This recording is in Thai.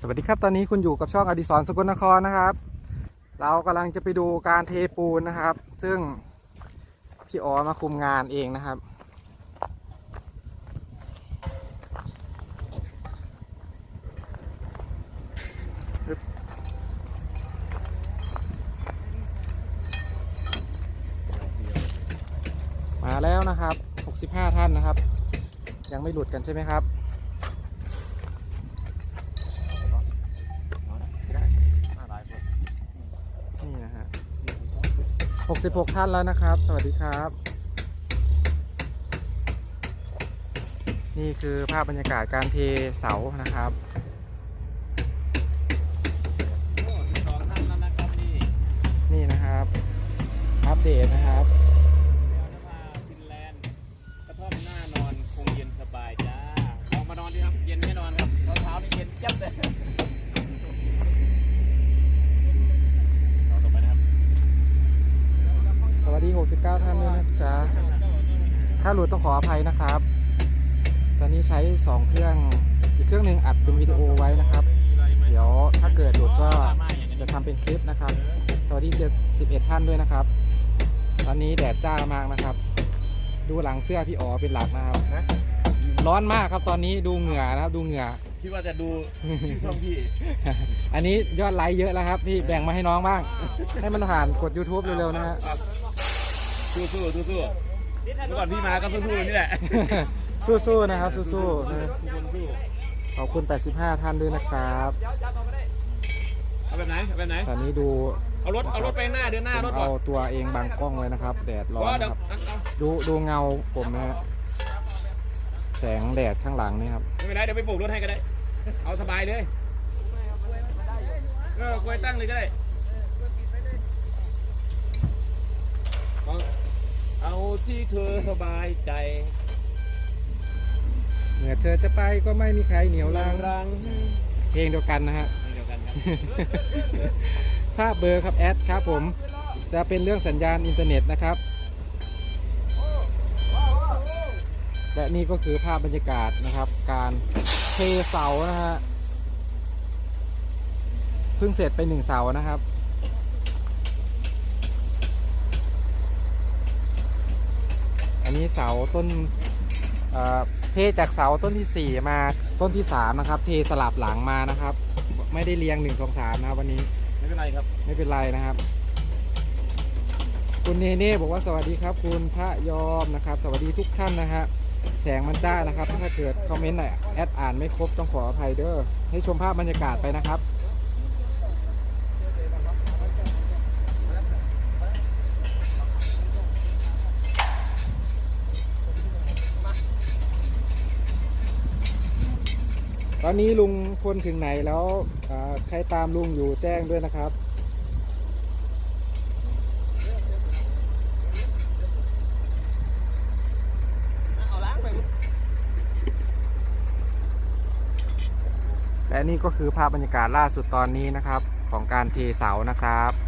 สวัสดีครับ ตอนนี้คุณอยู่กับช่องอดิศรสกลนครนะครับ เรากำลังจะไปดูการเทปูนนะครับ ซึ่งพี่อ๋อมาคุมงานเองนะครับ มาแล้วนะครับ 65 ท่านนะครับ ยังไม่หลุดกันใช่ไหมครับ นี่นะฮะ 66 ท่านแล้วนะครับ สวัสดีครับ นี่คือภาพบรรยากาศการเทเสานะครับสองท่านแล้วนะครับนี่นี่นะครับ อัปเดตนะครับ 69 ท่านด้วยนะจ๊ะ ถ้าหลุดต้องขออภัยนะครับ ตอนนี้ใช้ 2 เครื่อง อีกเครื่องหนึ่งอัดเป็นวิดีโอไว้นะครับ เดี๋ยวถ้าเกิดหลุดก็จะทำเป็นคลิปนะครับ สวัสดี71ท่านด้วยนะครับ ตอนนี้แดดจ้ามากนะครับ ดูหลังเสื้อพี่อ๋อเป็นหลักนะครับ ร้อนมากครับตอนนี้ดูเหงื่อนะครับ ดูเหงื่อ คิดว่าจะดูชื่อช่องพี่ อันนี้ยอดไลค์เยอะแล้วครับ พี่แบ่งมาให้น้องบ้าง ให้มันผ่านกด YouTube เร็วๆนะฮะ สู้สู้สู้สู้เมื่อก่อนพี่มาก็สู้ๆนี่แหละสู้ๆนะครับสู้ๆนะทุกคนสู้ขอบคุณ 85 ท่านด้วยนะครับเอาแบบไหนเอาแบบไหนตอนนี้ดูเอารถเอารถไปข้างหน้าเดินหน้าผมรถก่เอาอนตัวเองบังกล้องไว้นะครับ แดดร้อนว่านะเดี๋ยวครับเอาเอาดูดูเงาผมนะฮะแสงแดดข้างหลังนี่ครับไม่เป็นไรเดี๋ยวไปปลูกรถให้ก็ได้ เอาสบายเลยเออกล้วยตั้งเลยก็ได้เอาเอา ที่เธอสบายใจเหมื่อเธอจะไปก็ไม่มีใครเหนียวรัลางงรังเพลงเดียวกันนะฮะ นี่เดียวกันครับ ภาพเบอร์ครับแอดครับผม จะเป็นเรื่องสัญญาณอินเทอร์เน็ตนะครับ และนี่ก็คือภาพบรรยากาศนะครับ การเทเสานะฮะเพิ่งเสร็จไปหนึ่งเสานะครับ อันนี้ เสาต้นเอ่อเทจากเสาต้นที่ 4 มาต้นที่ 3 นะครับ เทสลับหลังมานะครับ ไม่ได้เรียง 1 2 3 นะครับ วันนี้ไม่เป็นไรครับไม่เป็นไรนะครับ คุณเนเน่บอกว่าสวัสดีครับ คุณพระยอมนะครับ สวัสดีทุกท่านนะฮะแสงมันจ้านะครับ ถ้าเกิดคอมเมนต์ไหนแอดอ่านไม่ครบต้องขออภัยเด้อให้ชมภาพบรรยากาศไปนะครับ ต อนนี้ลุงพลถึงไหนแล้วใครตามลุงอยู่แจ้งด้วยนะครับ และนี่ก็คือภาพบรรยากาศล่าสุดตอนนี้นะครับ ของการเทเสานะครับ